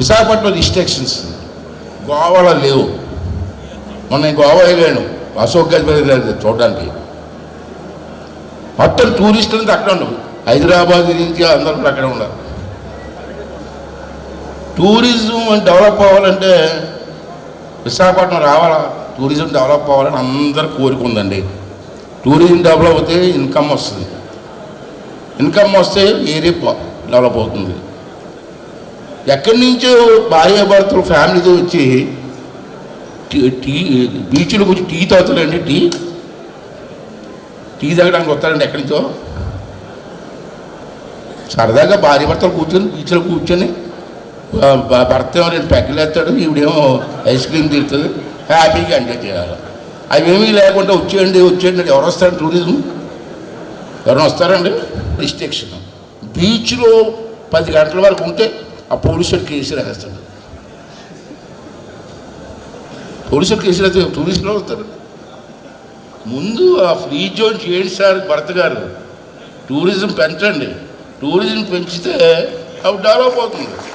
Visakhapatnam restrictions గోవాలో లేవు. మొన్న నేను గోవా వెళ్ళాను. అశోక్ గజపతి చూడడానికి. మొత్తం టూరిస్ట్ అంతా అక్కడ ఉండవు హైదరాబాద్ నుంచి అందరూ కూడా అక్కడ ఉన్నారు. టూరిజం డెవలప్ అవ్వాలంటే విశాఖపట్నం రావాలా? టూరిజం డెవలప్ అవ్వాలని అందరు కోరిక ఉందండి. టూరిజం డెవలప్ అవుతే ఇన్కమ్ వస్తుంది. ఇన్కమ్ వస్తే ఏరియా డెవలప్ అవుతుంది. ఎక్కడి నుంచో భార్యాభర్తలు ఫ్యామిలీతో వచ్చి టీ టీ కొంచెం వచ్చి టీ తాగుతారండి టీ? టీ తాగడానికి వస్తారండి ఎక్కడి నుంచో? సరదాగా భార్య భర్తలు కూర్చొని బీచ్లో కూర్చొని భర్త ఏమో రెండు పెగ్గలు వేస్తాడు ఈవిడేమో ఐస్ క్రీమ్ తిరుగుతుంది హ్యాపీగా ఎంజాయ్ చేయాలి. అవేమీ లేకుండా వచ్చేయండి వచ్చేయండి ఎవరు వస్తారు టూరిజం? ఎవరైనా వస్తారండి? రిస్ట్రిక్షన్. బీచ్లో పది గంటల వరకు ఉంటే ఆ పోలీసుడు కేసు రాస్తాడు పోలీసుడు కేసు రాస్తే టూరిస్టులు వస్తారు ముందు ఆ ఫ్రీ జోన్ చేయండి సార్ భర్త గారు. టూరిజం పెంచండి. టూరిజం పెంచితే అవి డెవలప్ అవుతుంది.